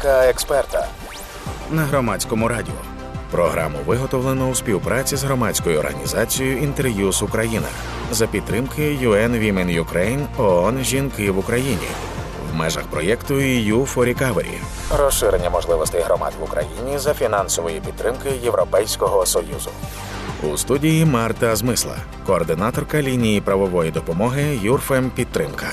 Думка експерта на громадському радіо. Програму виготовлено у співпраці з громадською організацією Інтер'юз Україна за підтримки UN Women Ukraine ООН Жінки в Україні в межах проєкту EU for Recovery. розширення можливостей громад в Україні за фінансової підтримки Європейського союзу. У студії Марта Змисла, координаторка лінії правової допомоги Юрфем Підтримка.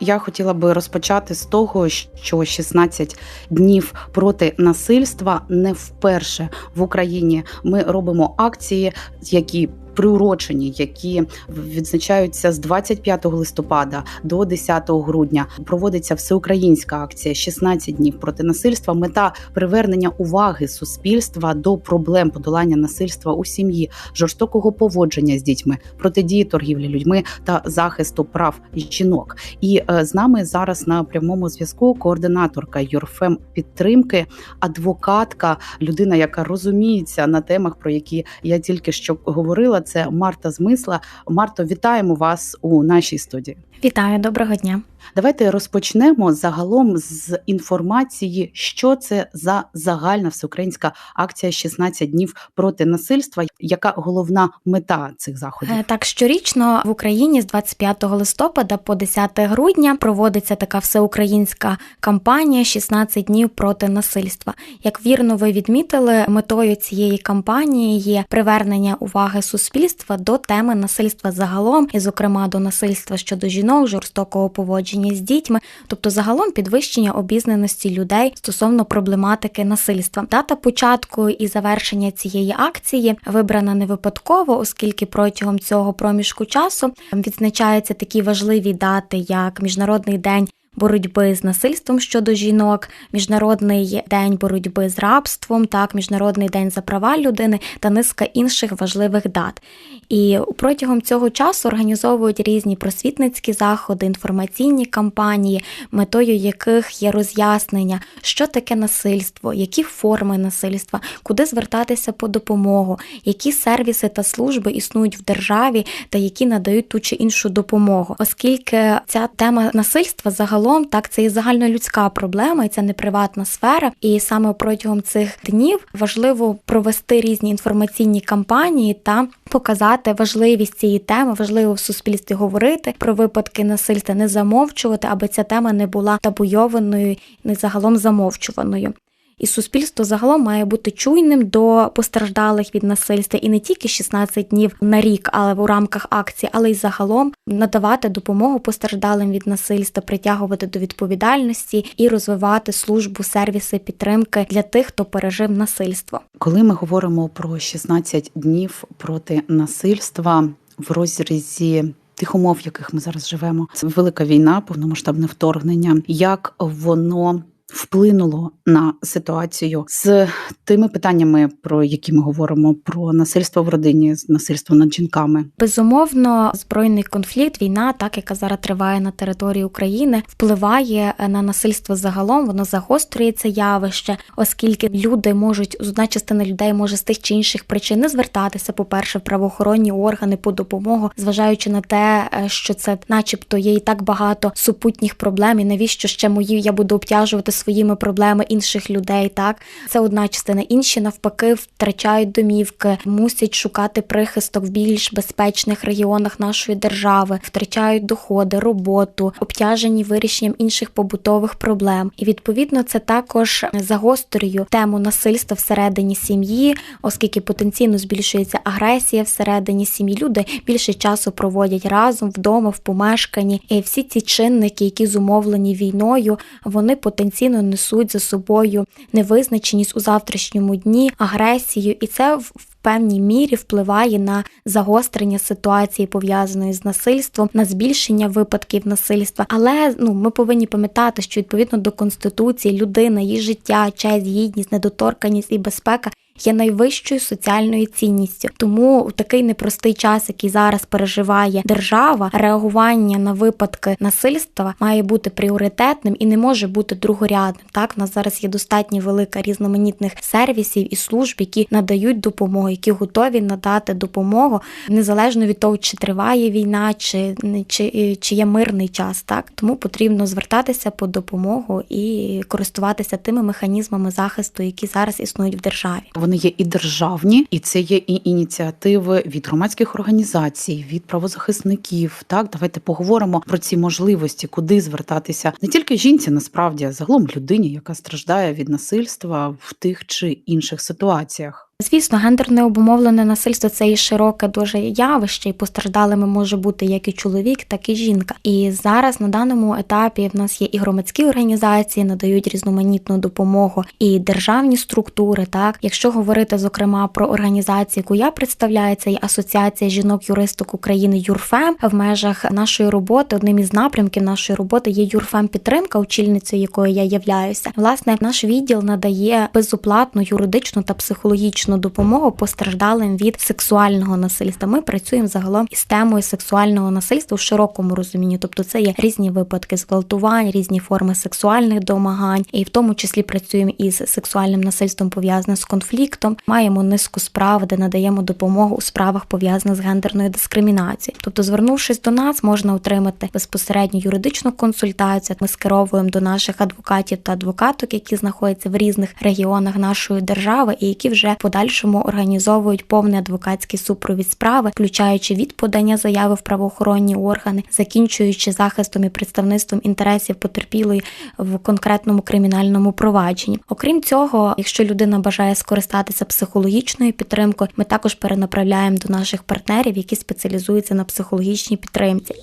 Я хотіла би розпочати з того, що 16 днів проти насильства не вперше в Україні. Ми робимо акції, які приурочені, які відзначаються з 25 листопада до 10 грудня. Проводиться всеукраїнська акція «16 днів проти насильства. Мета привернення уваги суспільства до проблем подолання насильства у сім'ї, жорстокого поводження з дітьми, протидії торгівлі людьми та захисту прав жінок. І е, з нами зараз на прямому зв'язку координаторка Юрфем підтримки, адвокатка, людина, яка розуміється на темах, про які я тільки що говорила. Це Марта Змисла. Марто, вітаємо вас у нашій студії. Вітаю, доброго дня. Давайте розпочнемо загалом з інформації, що це за загальна всеукраїнська акція «16 днів проти насильства. Яка головна мета цих заходів? Е, Так, щорічно в Україні з 25 листопада по 10 грудня проводиться така всеукраїнська кампанія «16 днів проти насильства. Як вірно ви відмітили, метою цієї кампанії є привернення уваги суспільства до теми насильства загалом, і, зокрема, до насильства щодо жінок, жорстокого поводження з дітьми, тобто загалом підвищення обізнаності людей стосовно проблематики насильства. Дата початку і завершення цієї акції вибрана не випадково, оскільки протягом цього проміжку часу відзначаються такі важливі дати, як Міжнародний день. Боротьби з насильством щодо жінок, міжнародний день боротьби з рабством, так, міжнародний день за права людини та низка інших важливих дат. І протягом цього часу організовують різні просвітницькі заходи, інформаційні кампанії, метою яких є роз'яснення, що таке насильство, які форми насильства, куди звертатися по допомогу, які сервіси та служби існують в державі та які надають ту чи іншу допомогу, оскільки ця тема насильства загалом так це є загальнолюдська проблема, і це не приватна сфера. І саме протягом цих днів важливо провести різні інформаційні кампанії та показати важливість цієї теми, важливо в суспільстві говорити про випадки насильства, не замовчувати, аби ця тема не була табуйованою, не загалом замовчуваною. І суспільство загалом має бути чуйним до постраждалих від насильства і не тільки 16 днів на рік, але в рамках акції, але й загалом надавати допомогу постраждалим від насильства, притягувати до відповідальності і розвивати службу, сервіси підтримки для тих, хто пережив насильство. Коли ми говоримо про 16 днів проти насильства в розрізі тих умов, в яких ми зараз живемо, це велика війна, повномасштабне вторгнення, як воно вплинуло на ситуацію з тими питаннями, про які ми говоримо: про насильство в родині, насильство над жінками. Безумовно, збройний конфлікт, війна, так яка зараз триває на території України, впливає на насильство загалом. Воно загострює це явище, оскільки люди можуть одна частина людей може з тих чи інших причин не звертатися, по перше, правоохоронні органи по допомогу, зважаючи на те, е, що це, начебто, є і так багато супутніх проблем, і навіщо ще мої я буду обтяжувати своїми проблеми інших людей. Так це одна частина. Інші навпаки втрачають домівки, мусять шукати прихисток в більш безпечних регіонах нашої держави, втрачають доходи, роботу, обтяжені вирішенням інших побутових проблем. І відповідно це також загострює тему насильства всередині сім'ї, оскільки потенційно збільшується агресія всередині сім'ї. Люди більше часу проводять разом вдома, в помешканні. І всі ці чинники, які зумовлені війною, вони потенційно несуть за собою невизначеність у завтрашньому дні, агресію, і це в певній мірі впливає на загострення ситуації пов'язаної з насильством, на збільшення випадків насильства. Але ну ми повинні пам'ятати, що відповідно до конституції людина, її життя, честь, гідність, недоторканість і безпека є найвищою соціальною цінністю. Тому у такий непростий час, який зараз переживає держава, реагування на випадки насильства має бути пріоритетним і не може бути другорядним. Так, у нас зараз є достатньо велика різноманітних сервісів і служб, які надають допомогу, які готові надати допомогу незалежно від того, чи триває війна, чи чи, чи є мирний час. Так тому потрібно звертатися по допомогу і користуватися тими механізмами захисту, які зараз існують в державі. Вони є і державні, і це є і ініціативи від громадських організацій, від правозахисників. Так, давайте поговоримо про ці можливості, куди звертатися не тільки жінці, насправді, а загалом людині, яка страждає від насильства в тих чи інших ситуаціях. Звісно, гендерне обумовлене насильство це і широке дуже явище, і постраждалими може бути як і чоловік, так і жінка. І зараз на даному етапі в нас є і громадські організації, надають різноманітну допомогу, і державні структури. Так, якщо говорити зокрема про організацію, яку я представляю, це є Асоціація жінок-юристок України ЮРФЕМ. В межах нашої роботи одним із напрямків нашої роботи є ЮРФЕМ підтримка, очільницею якої я являюся. Власне, наш відділ надає безоплатну юридичну та психологічну допомогу постраждалим від сексуального насильства. Ми працюємо загалом із темою сексуального насильства в широкому розумінні, тобто це є різні випадки зґвалтувань, різні форми сексуальних домагань, і в тому числі працюємо із сексуальним насильством пов'язаним з конфліктом. Маємо низку справ, де надаємо допомогу у справах пов'язаних з гендерною дискримінацією. Тобто, звернувшись до нас, можна отримати безпосередню юридичну консультацію. Ми скеровуємо до наших адвокатів та адвокаток, які знаходяться в різних регіонах нашої держави, і які вже в подальшому організовують повний адвокатський супровід справи, включаючи від подання заяви в правоохоронні органи, закінчуючи захистом і представництвом інтересів потерпілої в конкретному кримінальному провадженні. Окрім цього, якщо людина бажає скористатися психологічною підтримкою, ми також перенаправляємо до наших партнерів, які спеціалізуються на психологічній підтримці.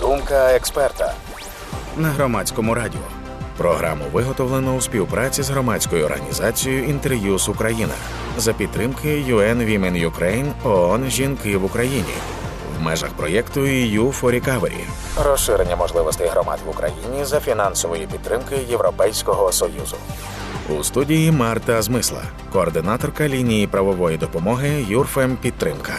Думка експерта. на громадському радіо. Програму виготовлено у співпраці з громадською організацією Інтер'юз Україна за підтримки UN Women Ukraine ООН Жінки в Україні в межах проєкту EU for Recovery. Розширення можливостей громад в Україні за фінансової підтримки Європейського Союзу. У студії Марта Змисла, координаторка лінії правової допомоги Юрфем Підтримка.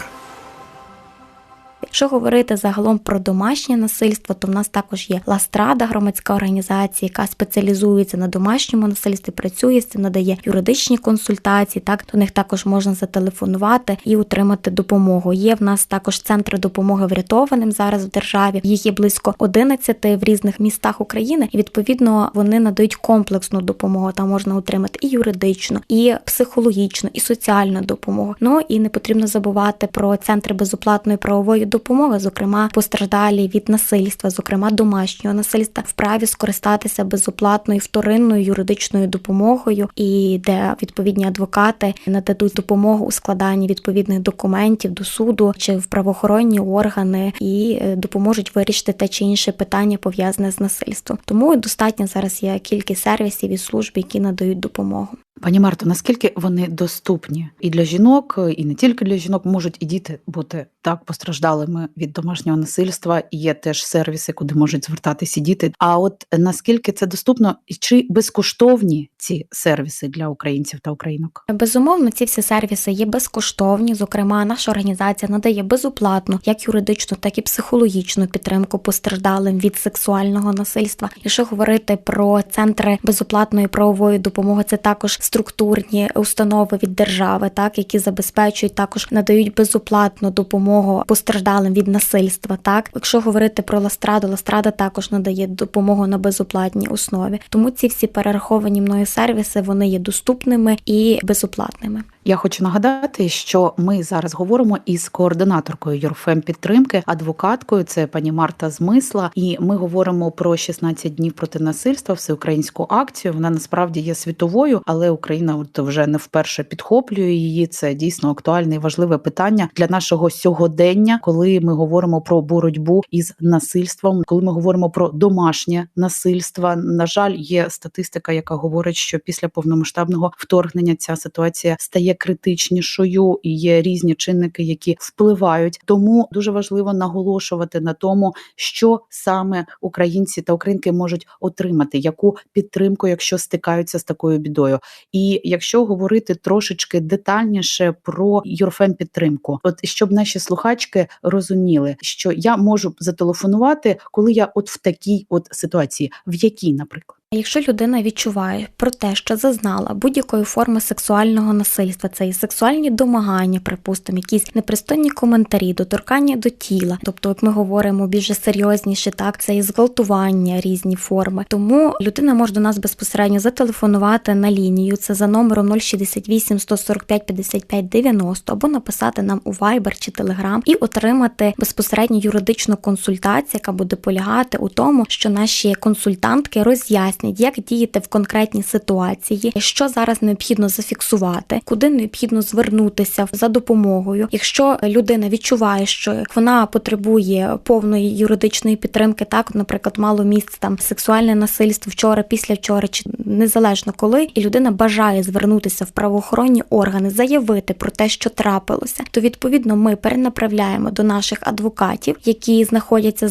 Якщо говорити загалом про домашнє насильство, то в нас також є Ластрада, громадська організація, яка спеціалізується на домашньому насильстві, працює з цим, надає юридичні консультації. Так до них також можна зателефонувати і отримати допомогу. Є в нас також центри допомоги врятованим зараз в державі. Їх є близько 11 в різних містах України, і відповідно вони надають комплексну допомогу. Там можна отримати і юридичну, і психологічну, і соціальну допомогу. Ну і не потрібно забувати про центри безоплатної правової допомоги, зокрема постраждалі від насильства, зокрема домашнього насильства, вправі скористатися безоплатною вторинною юридичною допомогою, і де відповідні адвокати нададуть допомогу у складанні відповідних документів до суду чи в правоохоронні органи і е, допоможуть вирішити те чи інше питання пов'язане з насильством. Тому достатньо зараз є кількість сервісів і служб, які надають допомогу. Пані Марто, наскільки вони доступні і для жінок, і не тільки для жінок можуть і діти бути так постраждалими від домашнього насильства. Є теж сервіси, куди можуть звертатися діти. А от наскільки це доступно, і чи безкоштовні ці сервіси для українців та українок? Безумовно, ці всі сервіси є безкоштовні. Зокрема, наша організація надає безоплатну як юридичну, так і психологічну підтримку постраждалим від сексуального насильства. Якщо говорити про центри безоплатної правової допомоги, це також структурні установи від держави, так які забезпечують також надають безоплатну допомогу постраждалим від насильства. Так, якщо говорити про Ластраду, Ластрада також надає допомогу на безоплатній основі. Тому ці всі перераховані мною сервіси вони є доступними і безоплатними. Я хочу нагадати, що ми зараз говоримо із координаторкою Юрфем підтримки, адвокаткою. Це пані Марта Змисла, і ми говоримо про 16 днів проти насильства, всеукраїнську акцію. Вона насправді є світовою, але Україна от вже не вперше підхоплює її. Це дійсно актуальне і важливе питання для нашого сьогодення, коли ми говоримо про боротьбу із насильством, коли ми говоримо про домашнє насильство. На жаль, є статистика, яка говорить, що після повномасштабного вторгнення ця ситуація стає найкритичнішою, і є різні чинники, які впливають. Тому дуже важливо наголошувати на тому, що саме українці та українки можуть отримати, яку підтримку, якщо стикаються з такою бідою. І якщо говорити трошечки детальніше про юрфем підтримку, от щоб наші слухачки розуміли, що я можу зателефонувати, коли я от в такій от ситуації, в якій, наприклад. Якщо людина відчуває про те, що зазнала будь-якої форми сексуального насильства, це і сексуальні домагання, припустимо, якісь непристойні коментарі, доторкання до тіла, тобто, як ми говоримо більш серйозніше, так це і зґвалтування, різні форми. Тому людина може до нас безпосередньо зателефонувати на лінію. Це за номером 068 145 55 90 або написати нам у Viber чи Telegram і отримати безпосередньо юридичну консультацію, яка буде полягати у тому, що наші консультантки роз'яснять пояснять, як діяти в конкретній ситуації, що зараз необхідно зафіксувати, куди необхідно звернутися за допомогою. Якщо людина відчуває, що вона потребує повної юридичної підтримки, так, наприклад, мало місць там сексуальне насильство вчора, після вчора, чи незалежно коли, і людина бажає звернутися в правоохоронні органи, заявити про те, що трапилося, то відповідно ми перенаправляємо до наших адвокатів, які знаходяться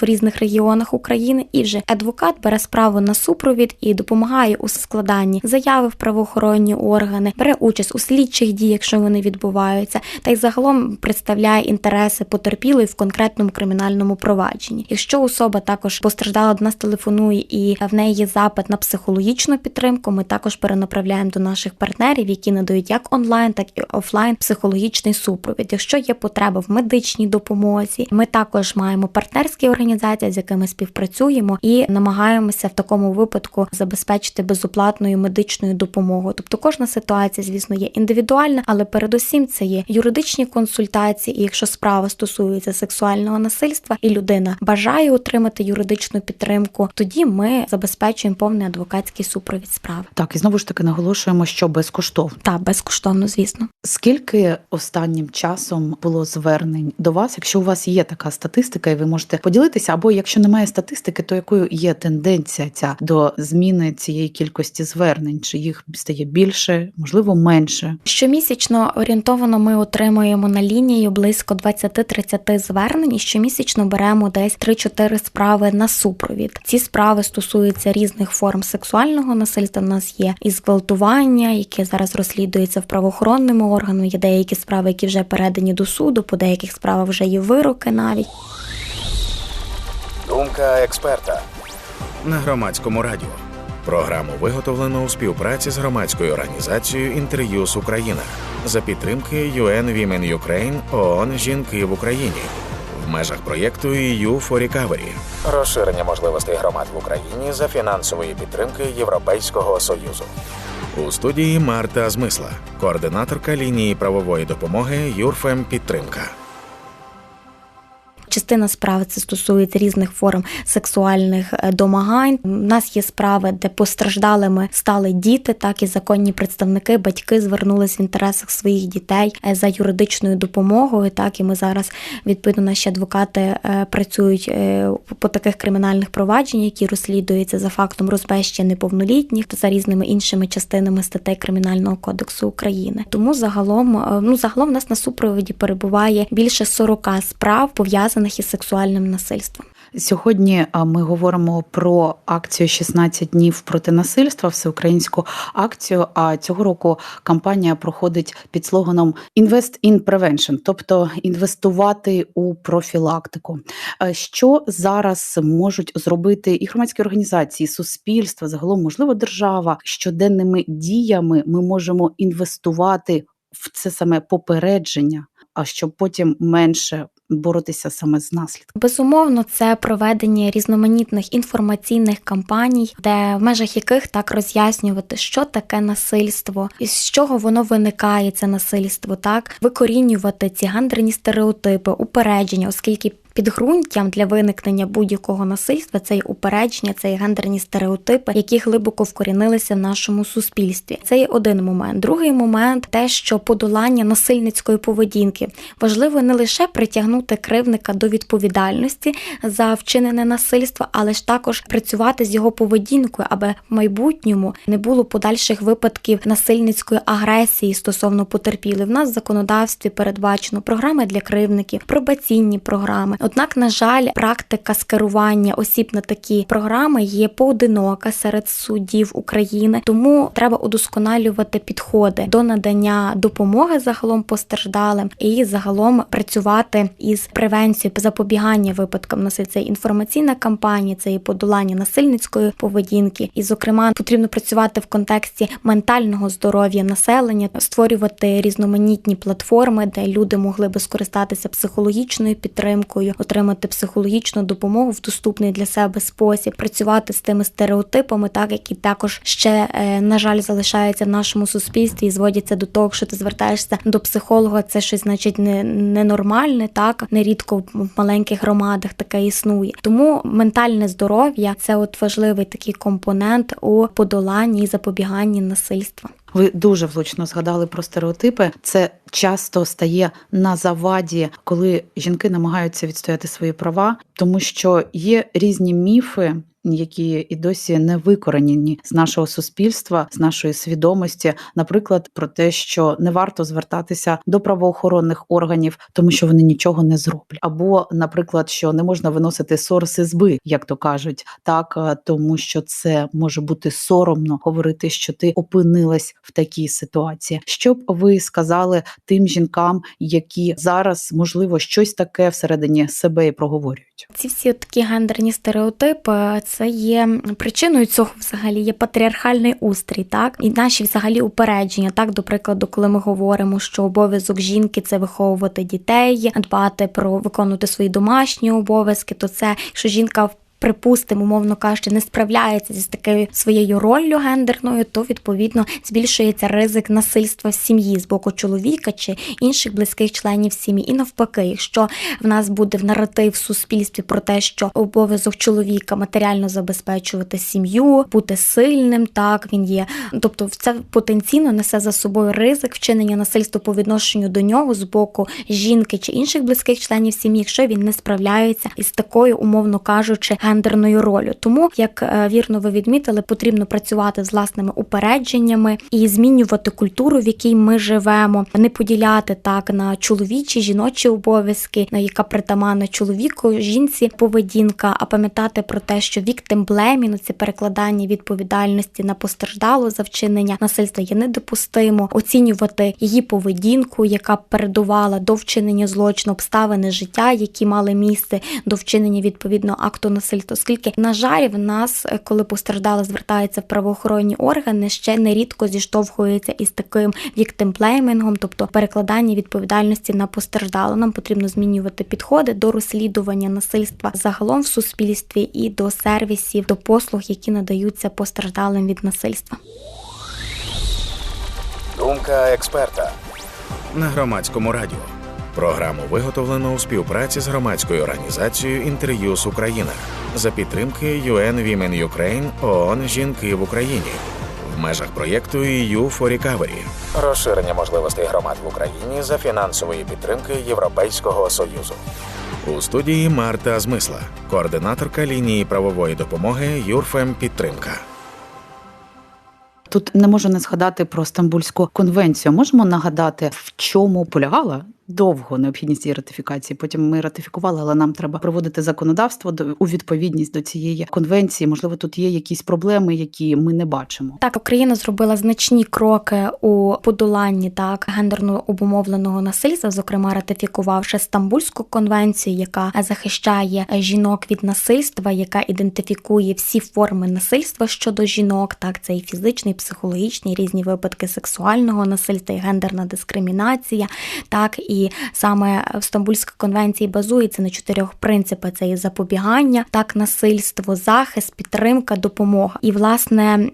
в різних регіонах України, і вже адвокат бере справу на супровід і допомагає у складанні заяви в правоохоронні органи, бере участь у слідчих діях, якщо вони відбуваються, та й загалом представляє інтереси потерпілої в конкретному кримінальному провадженні. Якщо особа також постраждала до нас, телефонує і в неї є запит на психологічну підтримку, ми також перенаправляємо до наших партнерів, які надають як онлайн, так і офлайн психологічний супровід. Якщо є потреба в медичній допомозі, ми також маємо партнерські організації, з якими співпрацюємо, і намагаємося в такому випадку забезпечити безоплатною медичною допомогою. Тобто кожна ситуація, звісно, є індивідуальна, але передусім це є юридичні консультації. І якщо справа стосується сексуального насильства, і людина бажає отримати юридичну підтримку, тоді ми забезпечуємо повний адвокатський супровід справи. Так і знову ж таки наголошуємо, що безкоштовно. Так, безкоштовно, звісно. Скільки останнім часом було звернень до вас? Якщо у вас є така статистика, і ви можете поділитися, або якщо немає статистики, то якою є тенденція ця до зміни цієї кількості звернень? Чи їх стає більше, можливо, менше? Щомісячно орієнтовано ми отримуємо на лінію близько 20-30 звернень. і Щомісячно беремо десь 3-4 справи на супровід. Ці справи стосуються різних форм сексуального насильства. У нас є і зґвалтування, яке зараз розслідується в правоохоронному органу. Є деякі справи, які вже передані до суду, по деяких справах вже є вироки навіть. Думка експерта на громадському радіо. Програму виготовлено у співпраці з громадською організацією Інтер'юз Україна за підтримки UN Women Ukraine ООН Жінки в Україні в межах проєкту EU for Recovery. розширення можливостей громад в Україні за фінансової підтримки Європейського союзу. У студії Марта Змисла, координаторка лінії правової допомоги Юрфем Підтримка. Частина справ це стосується різних форм сексуальних е, домагань. У нас є справи, де постраждалими стали діти, так і законні представники, батьки звернулись в інтересах своїх дітей е, за юридичною допомогою. Так і ми зараз відповідно наші адвокати е, працюють по таких кримінальних провадженнях, які розслідуються за фактом розбещення неповнолітніх за різними іншими частинами статей кримінального кодексу України. Тому загалом ну загалом у нас на супроводі перебуває більше 40 справ пов'язаних пов'язаних із сексуальним насильством. Сьогодні ми говоримо про акцію «16 днів проти насильства, всеукраїнську акцію. А цього року кампанія проходить під слоганом «Invest in Prevention», тобто інвестувати у профілактику. Що зараз можуть зробити і громадські організації, суспільство, загалом можливо держава щоденними діями ми можемо інвестувати в це саме попередження, а щоб потім менше боротися саме з наслідками? Безумовно, це проведення різноманітних інформаційних кампаній, де в межах яких так роз'яснювати, що таке насильство, і з чого воно виникає, це насильство, так викорінювати ці гендерні стереотипи, упередження, оскільки підґрунтям для виникнення будь-якого насильства це й упередження, це й гендерні стереотипи, які глибоко вкорінилися в нашому суспільстві. Це є один момент. Другий момент те, що подолання насильницької поведінки важливо не лише притягнути кривника до відповідальності за вчинене насильство, але ж також працювати з його поведінкою, аби в майбутньому не було подальших випадків насильницької агресії стосовно потерпілих. В нас в законодавстві передбачено програми для кривників, пробаційні програми. Однак, на жаль, практика скерування осіб на такі програми є поодинока серед суддів України, тому треба удосконалювати підходи до надання допомоги загалом постраждалим і загалом працювати із превенцією запобігання випадкам насильства. Це інформаційна кампанія, це і подолання насильницької поведінки. І, зокрема, потрібно працювати в контексті ментального здоров'я населення, створювати різноманітні платформи, де люди могли би скористатися психологічною підтримкою, отримати психологічну допомогу в доступний для себе спосіб, працювати з тими стереотипами, так які також ще е, на жаль залишаються в нашому суспільстві і зводяться до того, що ти звертаєшся до психолога, це щось значить не ненормальне, так нерідко в маленьких громадах таке існує. Тому ментальне здоров'я це от важливий такий компонент у подоланні і запобіганні насильства. Ви дуже влучно згадали про стереотипи. Це часто стає на заваді, коли жінки намагаються відстояти свої права, тому що є різні міфи. Які і досі не викоренені з нашого суспільства, з нашої свідомості, наприклад, про те, що не варто звертатися до правоохоронних органів, тому що вони нічого не зроблять, або, наприклад, що не можна виносити ссор з ізби, як то кажуть, так е, тому що це може бути соромно говорити, що ти опинилась в такій ситуації. Що б ви сказали тим жінкам, які зараз можливо щось таке всередині себе і проговорюють? Ці всі такі гендерні стереотипи це є причиною цього взагалі є патріархальний устрій, так і наші взагалі упередження. Так, до прикладу, коли ми говоримо, що обов'язок жінки це виховувати дітей, дбати про виконувати свої домашні обов'язки, то це що жінка припустимо, умовно кажучи, не справляється зі такою своєю роллю гендерною, то відповідно збільшується ризик насильства в сім'ї з боку чоловіка чи інших близьких членів сім'ї. І навпаки, якщо в нас буде в наратив в суспільстві про те, що обов'язок чоловіка матеріально забезпечувати сім'ю, бути сильним, так він є. Тобто, це потенційно несе за собою ризик вчинення насильства по відношенню до нього з боку жінки чи інших близьких членів сім'ї, якщо він не справляється із такою, умовно кажучи, гендерною ролью. Тому, як е, вірно ви відмітили, потрібно працювати з власними упередженнями і змінювати культуру, в якій ми живемо, не поділяти так на чоловічі, жіночі обов'язки, на яка притаманна чоловіку, жінці поведінка, а пам'ятати про те, що victim blaming, це перекладання відповідальності на постраждалу за вчинення насильства є недопустимо, оцінювати її поведінку, яка передувала до вчинення злочину, обставини життя, які мали місце до вчинення відповідного акту насильства оскільки, на жаль, в нас, е, коли постраждала, звертається в правоохоронні органи, ще нерідко зіштовхується із таким віктимплеймингом, тобто перекладання відповідальності на постраждалу. Нам потрібно змінювати підходи до розслідування насильства загалом в суспільстві і до сервісів, до послуг, які надаються постраждалим від насильства. Думка експерта на громадському радіо. Програму виготовлено у співпраці з громадською організацією Інтер'юз Україна за підтримки UN Women Ukraine ООН Жінки в Україні в межах проєкту EU for Recovery. розширення можливостей громад в Україні за фінансової підтримки Європейського союзу. У студії Марта Змисла, координаторка лінії правової допомоги Юрфем Підтримка. Тут не можу не згадати про Стамбульську конвенцію. Можемо нагадати, в чому полягала довго необхідність її ратифікації. Потім ми ратифікували, але нам треба проводити законодавство до у відповідність до цієї конвенції. Можливо, тут є якісь проблеми, які ми не бачимо. Так, Україна зробила значні кроки у подоланні так гендерно обумовленого насильства, зокрема ратифікувавши Стамбульську конвенцію, яка захищає жінок від насильства, яка ідентифікує всі форми насильства щодо жінок. Так, це і фізичний, і психологічний, різні випадки сексуального насильства, і гендерна дискримінація, так і і саме Стамбульська конвенція базується на чотирьох принципах: це є запобігання, так насильство, захист, підтримка, допомога. І власне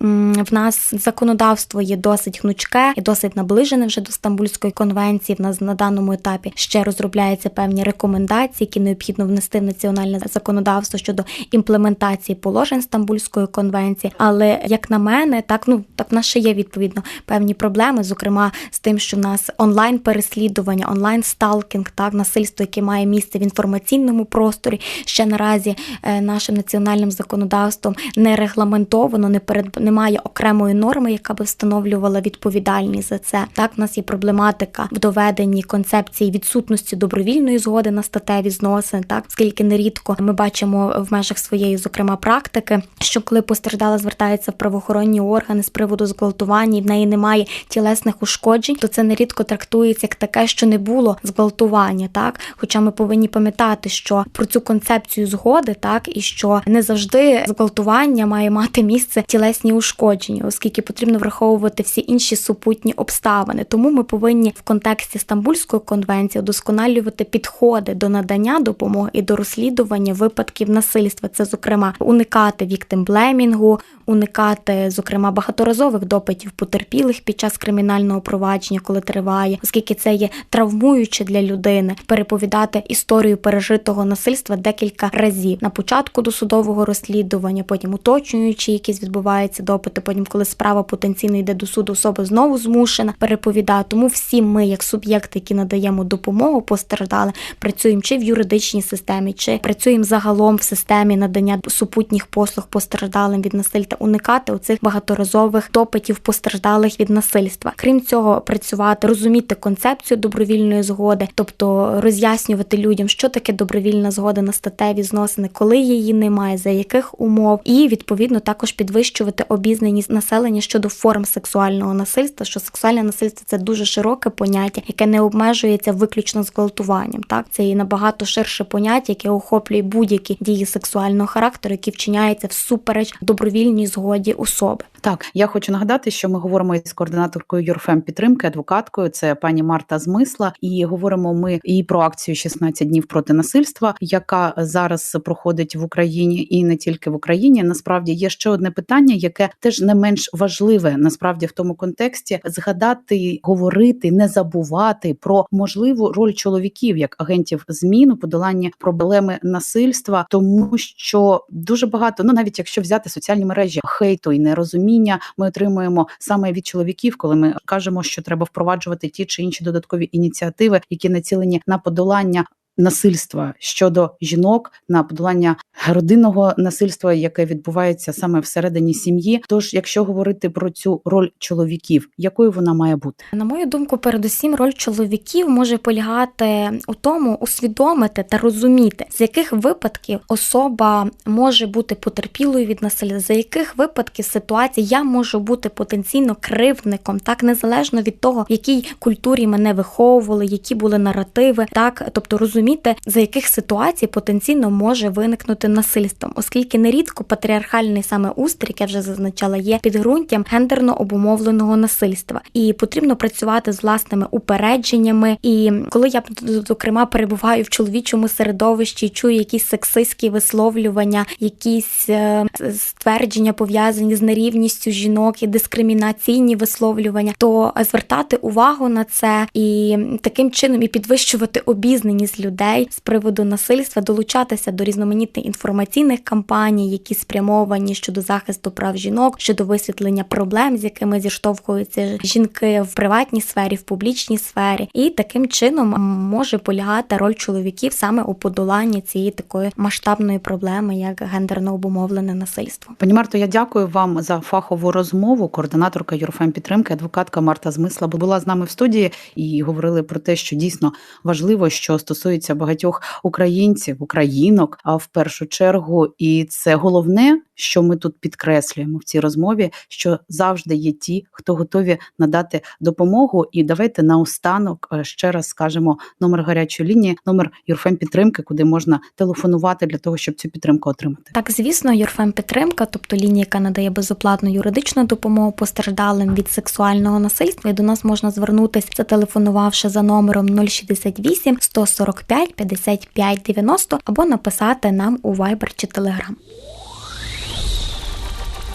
в нас законодавство є досить гнучке і досить наближене вже до Стамбульської конвенції. В нас на даному етапі ще розробляються певні рекомендації, які необхідно внести в національне законодавство щодо імплементації положень Стамбульської конвенції. Але як на мене, так ну так в нас ще є відповідно певні проблеми, зокрема з тим, що в нас онлайн переслідування, онлайн сталкінг, так насильство, яке має місце в інформаційному просторі, ще наразі е, нашим національним законодавством не регламентовано, не перед немає окремої норми, яка би встановлювала відповідальність за це. Так, в нас є проблематика в доведенні концепції відсутності добровільної згоди на статеві зносини, так оскільки нерідко ми бачимо в межах своєї, зокрема, практики, що коли постраждала звертається в правоохоронні органи з приводу зґвалтування, і в неї немає тілесних ушкоджень, то це нерідко трактується як таке, що не було зґвалтування, так. Хоча ми повинні пам'ятати, що про цю концепцію згоди, так і що не завжди зґвалтування має мати місце тілесні ушкодження, оскільки потрібно враховувати всі інші супутні обставини. Тому ми повинні в контексті Стамбульської конвенції удосконалювати підходи до надання допомоги і до розслідування випадків насильства. Це, зокрема, уникати віктимблемінгу, уникати, зокрема, багаторазових допитів потерпілих під час кримінального провадження, коли триває, оскільки це є травмуюче для людини переповідати історію пережитого насильства декілька разів на початку досудового розслідування, потім уточнюючи, якісь відбуваються допити. Потім, коли справа потенційно йде до суду, особа знову змушена переповідати. Тому всі ми, як суб'єкти, які надаємо допомогу постраждалим, працюємо чи в юридичній системі, чи працюємо загалом в системі надання супутніх послуг постраждалим від насильства, уникати оцих багаторазових допитів постраждалих від насильства. Крім цього, працювати, розуміти концепцію добровільної згоди, тобто роз'яснювати людям, що таке добровільна згода на статеві зносини, коли її немає, за яких умов, і відповідно також підвищувати обізнаність населення щодо форм сексуального насильства. Що сексуальне насильство це дуже широке поняття, яке не обмежується виключно зґвалтуванням. Так це і набагато ширше поняття, яке охоплює будь-які дії сексуального характеру, які вчиняються всупереч добровільній згоді особи. Так, я хочу нагадати, що ми говоримо із координаторкою Юрфем підтримки, адвокаткою. Це пані Марта Змисла, і говоримо ми і про акцію «16 днів проти насильства, яка зараз проходить в Україні, і не тільки в Україні. Насправді є ще одне питання, яке теж не менш важливе, насправді в тому контексті згадати, говорити, не забувати про можливу роль чоловіків як агентів змін у подоланні проблеми насильства, тому що дуже багато, ну навіть якщо взяти соціальні мережі хейту і нерозуміння, ми отримуємо саме від чоловіків, коли ми кажемо, що треба впроваджувати ті чи інші додаткові ініціативи, які націлені на подолання. Насильства щодо жінок на подолання родинного насильства, яке відбувається саме всередині сім'ї. Тож, якщо говорити про цю роль чоловіків, якою вона має бути? На мою думку, передусім роль чоловіків може полягати у тому, усвідомити та розуміти, з яких випадків особа може бути потерпілою від насилля, за яких випадків ситуації я можу бути потенційно кривдником, так незалежно від того, в якій культурі мене виховували, які були наративи, так тобто розуміти, за яких ситуацій потенційно може виникнути насильством, оскільки нерідко патріархальний саме устрій, як я вже зазначала, є підґрунтям гендерно обумовленого насильства, і потрібно працювати з власними упередженнями. І коли я зокрема перебуваю в чоловічому середовищі, чую якісь сексистські висловлювання, якісь е, ствердження пов'язані з нерівністю жінок і дискримінаційні висловлювання, то звертати увагу на це і таким чином і підвищувати обізнаність людей з приводу насильства, долучатися до різноманітних інформаційних кампаній, які спрямовані щодо захисту прав жінок, щодо висвітлення проблем, з якими зіштовхуються жінки в приватній сфері, в публічній сфері, і таким чином може полягати роль чоловіків саме у подоланні цієї такої масштабної проблеми, як гендерно обумовлене насильство. Пані Марто, я дякую вам за фахову розмову. Координаторка Юрфем підтримки, адвокатка Марта Змисла була з нами в студії і говорили про те, що дійсно важливо, що стосується багатьох українців, українок, в першу чергу, і це головне, що ми тут підкреслюємо в цій розмові, що завжди є ті, хто готові надати допомогу. І давайте наостанок е, ще раз скажемо номер гарячої лінії, номер Юрфем підтримки, куди можна телефонувати для того, щоб цю підтримку отримати. Так, звісно, Юрфем підтримка, тобто лінія, яка надає безоплатну юридичну допомогу постраждалим від сексуального насильства. І до нас можна звернутися, зателефонувавши за номером 068 145 55 90 або написати нам у Viber чи Telegram.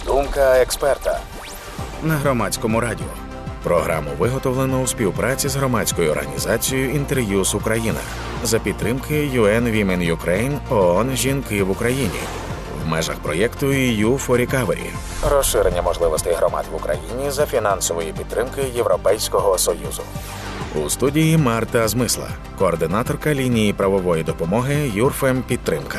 Думка експерта. на громадському радіо. Програму виготовлено у співпраці з громадською організацією Інтер'юз Україна за підтримки UN Women Ukraine ООН Жінки в Україні в межах проєкту EU for Recovery. Розширення можливостей громад в Україні за фінансової підтримки Європейського Союзу. У студії Марта Змисла, координаторка лінії правової допомоги Юрфем Підтримка.